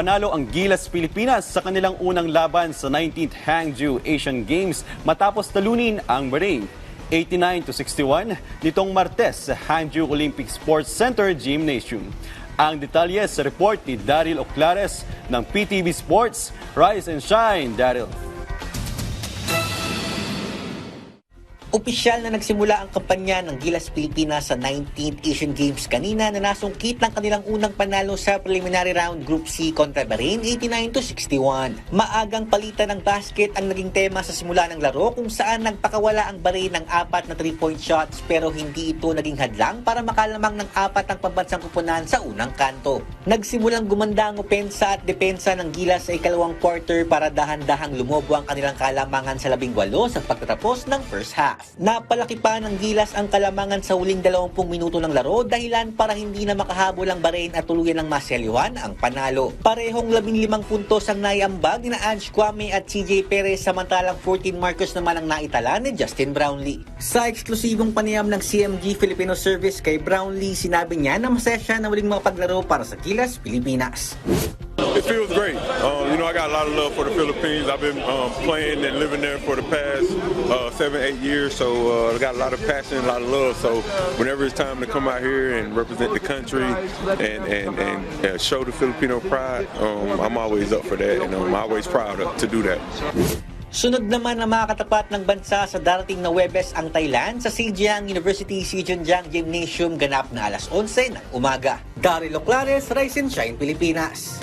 Panalo ang Gilas Pilipinas sa kanilang unang laban sa 19th Hangzhou Asian Games matapos talunin ang Bahrain. 89 to 61 nitong Martes sa Hangzhou Olympic Sports Center Gymnasium. Ang detalye sa report ni Daryl Oclares ng PTV Sports. Rise and shine, Daryl. Opisyal na nagsimula ang kampanya ng Gilas Pilipinas sa 19th Asian Games kanina na nasungkit ng kanilang unang panalo sa preliminary round Group C kontra Bahrain 89 to 61. Maagang palitan ng basket ang naging tema sa simula ng laro kung saan nagpakawala ang Bahrain ng apat na 3-point shots pero hindi ito naging hadlang para makalamang ng apat ang pambansang kupunan sa unang kanto. Nagsimulang gumanda ang opensa at depensa ng Gilas sa ikalawang quarter para dahan-dahang lumobo ang kanilang kalamangan sa labing walo sa pagtatapos ng first half. Napalaki pa ng Gilas ang kalamangan sa huling 20 minuto ng laro dahilan para hindi na makahabol ang Bahrain at tuluyan ng maselyuhan ang panalo. Parehong 15 puntos ang naiambag na Ange Kwame at CJ Perez samantalang 14 markers naman ang naitala ni Justin Brownlee. Sa eksklusibong panayam ng CMG Filipino Service kay Brownlee, sinabi niya na masaya siya na muling makapaglaro para sa Gilas, Pilipinas. It feels great. Um, you know, I got a lot of love for the Philippines. I've been um, playing and living there for the past uh, seven, eight years, so uh, I got a lot of passion, a lot of love. So whenever it's time to come out here and represent the country and and, and uh, show the Filipino pride, um, I'm always up for that, and I'm always proud to do that. Sunod naman na makakatapat ng bansa sa darating na Webes ang Thailand sa Xinjiang University Sijunjiang Gymnasium ganap na alas 11 ng umaga. Daryl Oclares, Rise and Shine, Pilipinas.